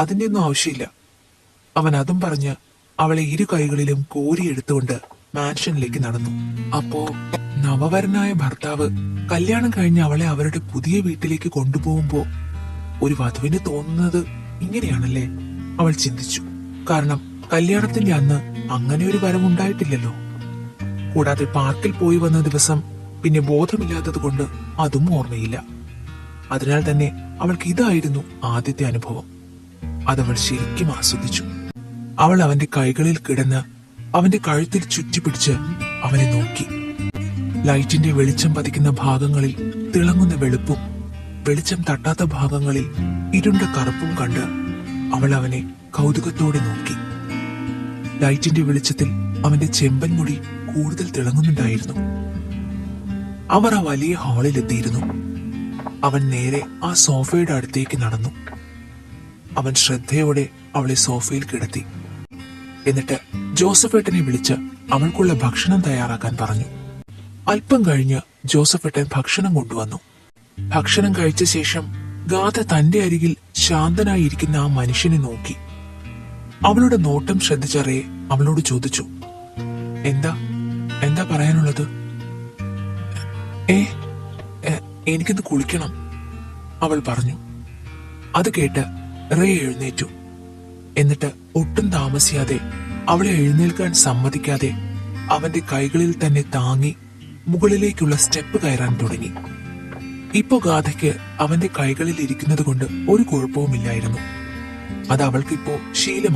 അതിന്റെ ഒന്നും ആവശ്യമില്ല. അവൻ അതും പറഞ്ഞ് അവളെ ഇരു കൈകളിലും കോരിയെടുത്തുകൊണ്ട് മാൻഷനിലേക്ക് നടന്നു. അപ്പോ നവവരനായ ഭർത്താവ് കല്യാണം കഴിഞ്ഞ് അവളെ അവരുടെ പുതിയ വീട്ടിലേക്ക് കൊണ്ടുപോകുമ്പോ ഒരു വധുവിന് തോന്നുന്നത് ഇങ്ങനെയാണല്ലേ? അവൾ ചിന്തിച്ചു. കാരണം കല്യാണത്തിന്റെ അന്ന് അങ്ങനെ ഒരു വരവുണ്ടായിട്ടില്ലല്ലോ കൂടാതെ പാർക്കിൽ പോയി വന്ന ദിവസം പിന്നെ ബോധമില്ലാത്തത് കൊണ്ട് അതും ഓർമ്മയില്ല. അതിനാൽ തന്നെ അവൾക്ക് ഇതായിരുന്നു ആദ്യത്തെ അനുഭവം. അതവൾ ശരിക്കും ആസ്വദിച്ചു. അവൾ അവന്റെ കൈകളിൽ കിടന്ന് അവന്റെ കഴുത്തിൽ ചുറ്റിപ്പിടിച്ച് അവനെ നോക്കി. ലൈറ്റിന്റെ വെളിച്ചം പതിക്കുന്ന ഭാഗങ്ങളിൽ തിളങ്ങുന്ന വെളുപ്പും വെളിച്ചം തട്ടാത്ത ഭാഗങ്ങളിൽ ഇരുണ്ട കറുപ്പും കണ്ട് അവൾ അവനെ കൗതുകത്തോടെ നോക്കി. ലൈറ്റിന്റെ വെളിച്ചത്തിൽ അവന്റെ ചെമ്പൻ മുടി കൂടുതൽ തിളങ്ങുന്നുണ്ടായിരുന്നു. അവർ ആ വലിയ ഹാളിൽ എത്തിയിരുന്നു അവൻ നേരെ ആ സോഫയുടെ അടുത്തേക്ക് നടന്നു. അവൻ ശ്രദ്ധയോടെ അവളെ സോഫയിൽ കിടത്തി. എന്നിട്ട് ജോസഫേട്ടനെ വിളിച്ച് അവൾക്കുള്ള ഭക്ഷണം തയ്യാറാക്കാൻ പറഞ്ഞു. അല്പം കഴിഞ്ഞ് ജോസഫേട്ടൻ ഭക്ഷണം കൊണ്ടുവന്നു. ഭക്ഷണം കഴിച്ച ശേഷം ഗാഥ തന്റെ അരികിൽ ശാന്തനായിരിക്കുന്ന ആ മനുഷ്യനെ നോക്കി. അവളുടെ നോട്ടം ശ്രദ്ധിച്ച റേ അവളോട് ചോദിച്ചു എന്താ? എന്താ പറയാനുള്ളത്? ഏ എനിക്കിന്ന് കുളിക്കണം അവൾ പറഞ്ഞു. അത് കേട്ട് റേ എഴുന്നേറ്റു. എന്നിട്ട് ഒട്ടും താമസിയാതെ അവളെ എഴുന്നേൽക്കാൻ സമ്മതിക്കാതെ അവന്റെ കൈകളിൽ തന്നെ താങ്ങി മുകളിലേക്കുള്ള സ്റ്റെപ്പ് കയറാൻ തുടങ്ങി. ഇപ്പൊ ഗാഥയ്ക്ക് അവന്റെ കൈകളിൽ ഇരിക്കുന്നത് കൊണ്ട് ഒരു കുഴപ്പവുമില്ലായിരുന്നു. അത് അവൾക്കിപ്പോ ശീലമായി.